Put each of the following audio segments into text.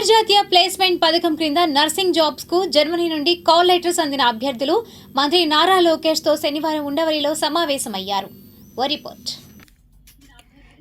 అంతర్జాతీయ ప్లేస్మెంట్ పథకం క్రింద నర్సింగ్ జాబ్స్కు జర్మనీ నుండి కాల్ లెటర్స్ అందిన అభ్యర్థులు మంత్రి నారా లోకేష్తో శనివారం ఉండవల్లిలో సమావేశమయ్యారు. రిపోర్ట్.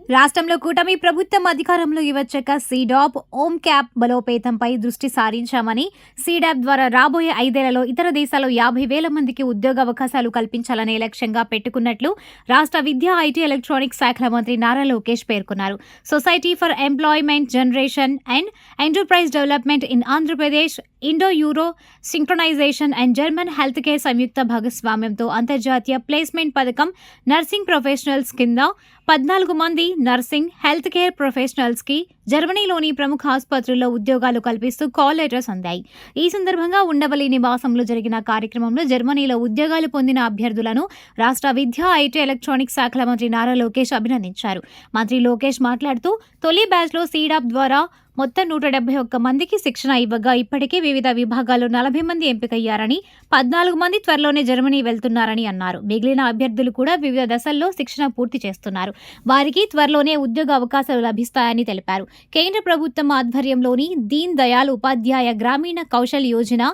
రాష్ట్రంలో కూటమి ప్రభుత్వం అధికారంలో ఇవ్వచ్చాక సీడాప్ ఓమ్ క్యాప్ బలోపేతంపై దృష్టి సారించామని సీడాప్ ద్వారా రాబోయే ఐదేళ్ళలో ఇతర దేశాల్లో యాభై వేల మందికి ఉద్యోగ అవకాశాలు కల్పించాలనే లక్ష్యంగా పెట్టుకున్నట్లు రాష్ట్ర విద్యా ఐటీ ఎలక్ట్రానిక్స్ శాఖల మంత్రి నారా లోకేష్ పేర్కొన్నారు. Society for employment generation and enterprise development in Andhra Pradesh Indo Euro synchronisation and German health care సంయుక్త భాగస్వామ్యంతో అంతర్జాతీయ ప్లేస్మెంట్ పథకం నర్సింగ్ ప్రొఫెషనల్స్ కింద పద్నాలుగు మంది నర్సింగ్ హెల్త్ కేర్ ప్రొఫెషనల్స్కి జర్మనీలోని ప్రముఖ ఆసుపత్రుల్లో ఉద్యోగాలు కల్పిస్తూ కాల్ లెటర్స్ అందాయి. ఈ సందర్భంగా ఉండవల్లి నివాసంలో జరిగిన కార్యక్రమంలో జర్మనీలో ఉద్యోగాలు పొందిన అభ్యర్థులను రాష్ట్ర విద్యా ఐటీ ఎలక్ట్రానిక్స్ శాఖల మంత్రి నారా లోకేష్ అభినందించారు. మంత్రి లోకేష్ మాట్లాడుతూ తొలి బ్యాచ్లో సీడాప్ ద్వారా మొత్తం నూట డెబ్బై ఒక్క మందికి శిక్షణ ఇవ్వగా ఇప్పటికే వివిధ విభాగాల్లో నలభై మంది ఎంపికయ్యారని పద్నాలుగు మంది త్వరలోనే జర్మనీ వెళ్తున్నారని అన్నారు. మిగిలిన అభ్యర్థులు కూడా వివిధ దశల్లో శిక్షణ పూర్తి చేస్తున్నారు. వారికి త్వరలోనే ఉద్యోగ అవకాశాలు లభిస్తాయని తెలిపారు. కేంద్ర ప్రభుత్వం ఆధ్వర్యంలోని దీన్ దయాల్ ఉపాధ్యాయ గ్రామీణ కౌశల్ యోజన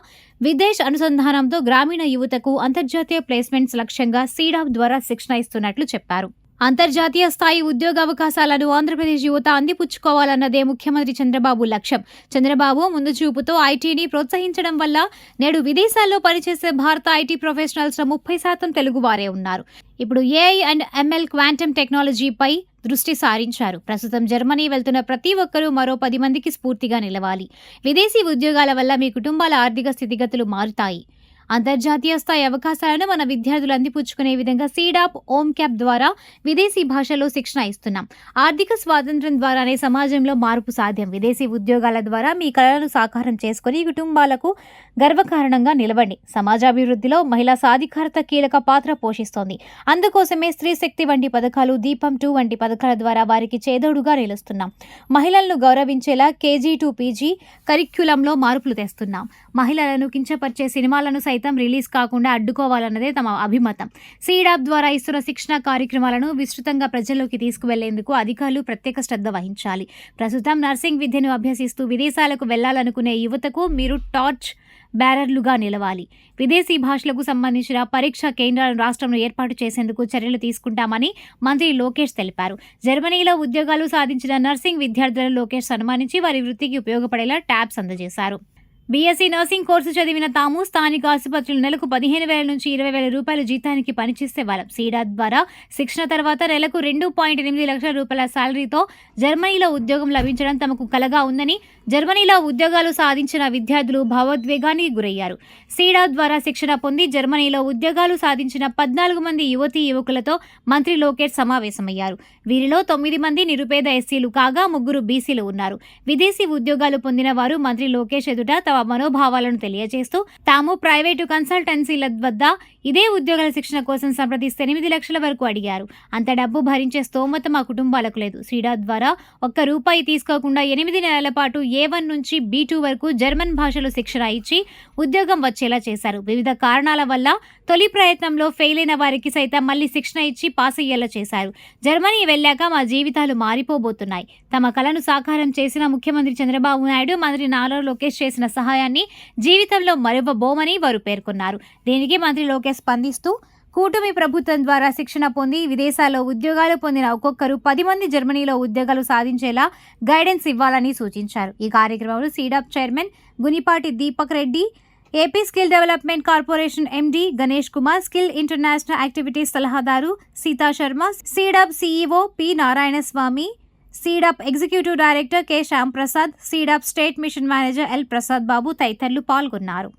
విదేశ్ అనుసంధానంతో గ్రామీణ యువతకు అంతర్జాతీయ ప్లేస్మెంట్స్ లక్ష్యంగా సీడాప్ ద్వారా శిక్షణ ఇస్తున్నట్లు చెప్పారు. అంతర్జాతీయ స్థాయి ఉద్యోగ అవకాశాలను ఆంధ్రప్రదేశ్ యువత అందిపుచ్చుకోవాలన్నదే ముఖ్యమంత్రి చంద్రబాబు లక్ష్యం. చంద్రబాబు ముందు చూపుతో ఐటీని ప్రోత్సహించడం వల్ల నేడు విదేశాల్లో పనిచేసే భారత ఐటీ ప్రొఫెషనల్స్ ముప్పై శాతం తెలుగువారే ఉన్నారు. ఇప్పుడు ఏఐ అండ్ ఎంఎల్ క్వాంటమ్ టెక్నాలజీపై దృష్టి సారించారు. ప్రస్తుతం జర్మనీ వెళ్తున్న ప్రతి ఒక్కరూ మరో పది మందికి స్ఫూర్తిగా నిలవాలి. విదేశీ ఉద్యోగాల వల్ల మీ కుటుంబాల ఆర్థిక స్థితిగతులు మారుతాయి. అంతర్జాతీయ స్థాయి అవకాశాలను మన విద్యార్థులు అందిపుచ్చుకునే విధంగా సీడాప్ ఓమ్ క్యాప్ ద్వారా విదేశీ భాషలో శిక్షణ ఇస్తున్నాం. ఆర్థిక స్వాతంత్ర్యం ద్వారానే సమాజంలో మార్పు సాధ్యం. విదేశీ ఉద్యోగాల ద్వారా మీ కళలను సాకారం చేసుకుని కుటుంబాలకు గర్వకారణంగా నిలవండి. సమాజాభివృద్ధిలో మహిళా సాధికారత కీలక పాత్ర పోషిస్తోంది. అందుకోసమే స్త్రీ శక్తి వంటి పథకాలు దీపం టూ వంటి పథకాల ద్వారా వారికి చేదోడుగా నిలుస్తున్నాం. మహిళలను గౌరవించేలా కేజీ టు పీజీ కరిక్యులంలో మార్పులు తెస్తున్నాం. మహిళలను కించపరిచే సినిమాలను సైతం రిలీజ్ కాకుండా అడ్డుకోవాలన్నదే తమ అభిమతం. సీడాప్ ద్వారా ఇస్తున్న శిక్షణ కార్యక్రమాలను విస్తృతంగా ప్రజల్లోకి తీసుకువెళ్ళేందుకు అధికారులు ప్రత్యేక శ్రద్ధ వహించాలి. ప్రస్తుతం నర్సింగ్ విద్యను అభ్యసిస్తూ విదేశాలకు వెళ్ళాలనుకునే యువతకు మీరు టార్చ్ బ్యారర్లుగా నిలవాలి. విదేశీ భాషలకు సంబంధించిన పరీక్షా కేంద్రాలను రాష్ట్రంలో ఏర్పాటు చేసేందుకు చర్యలు తీసుకుంటామని మంత్రి లోకేష్ తెలిపారు. జర్మనీలో ఉద్యోగాలు సాధించిన నర్సింగ్ విద్యార్థులను లోకేష్ సన్మానించి వారి వృత్తికి ఉపయోగపడేలా ట్యాబ్స్ అందజేశారు. బీఎస్సీ నర్సింగ్ కోర్సు చదివిన తాము స్థానిక ఆసుపత్రులు నెలకు పదిహేను వేల నుంచి ఇరవై వేల రూపాయల జీతానికి పనిచేసే వాళ్ళం. సీడా ద్వారా శిక్షణ తర్వాత నెలకు రెండు పాయింట్ ఎనిమిది లక్షల రూపాయల శాలరీతో జర్మనీలో ఉద్యోగం లభించడం తమకు కలగా ఉందని జర్మనీలో ఉద్యోగాలు సాధించిన విద్యార్థులు భావోద్వేగానికి గురయ్యారు. సీడా ద్వారా శిక్షణ పొంది జర్మనీలో ఉద్యోగాలు సాధించిన పద్నాలుగు మంది యువతీ యువకులతో మంత్రి లోకేష్ సమావేశమయ్యారు. వీరిలో తొమ్మిది మంది నిరుపేద ఎస్సీలు కాగా ముగ్గురు బీసీలు ఉన్నారు. విదేశీ ఉద్యోగాలు పొందిన వారు మంత్రి లోకేష్ ఎదుట తమ మనోభావాలను తెలియజేస్తూ తాము ప్రైవేటు కన్సల్టెన్సీల వద్ద ఇదే ఉద్యోగాల శిక్షణ కోసం సంప్రదిస్తే ఎనిమిది లక్షల వరకు అడిగారు. అంత డబ్బు భరించే స్తోమత మా కుటుంబాలకు లేదు. సీడా ద్వారా ఒక్క రూపాయి తీసుకోకుండా ఎనిమిది నెలల పాటు ఏ వన్ నుంచి బీ టూ వరకు జర్మన్ భాషలో శిక్షణ ఇచ్చి ఉద్యోగం వచ్చేలా చేశారు. వివిధ కారణాల వల్ల తొలి ప్రయత్నంలో ఫెయిల్ అయిన వారికి సైతం మళ్ళీ శిక్షణ ఇచ్చి పాస్ అయ్యేలా చేశారు. జర్మనీ వెళ్ళాక మా జీవితాలు మారిపోబోతున్నాయి. తమ కలను సాకారం చేసిన ముఖ్యమంత్రి చంద్రబాబు నాయుడు మంత్రి నారా లోకేష్ చేసిన సహాయాన్ని జీవితంలో మరివ్వబోమని వారు పేర్కొన్నారు. దీనికి మంత్రి లోకేష్ స్పందిస్తూ కూటమి ప్రభుత్వం ద్వారా శిక్షణ పొంది విదేశాల్లో ఉద్యోగాలు పొందిన ఒక్కొక్కరు పది మంది జర్మనీలో ఉద్యోగాలు సాధించేలా గైడెన్స్ ఇవ్వాలని సూచించారు. ఈ కార్యక్రమంలో SEEDAP chairman Gunipati Deepak Reddy AP skill development corporation MD Ganesh Kumar skill international activities సలహాదారు Seetha Sharma SEEDAP CEO P Narayana Swamy SEEDAP executive director K Shyamprasad Prasad state mission manager L Prasad Babu తదితరులు పాల్గొన్నారు.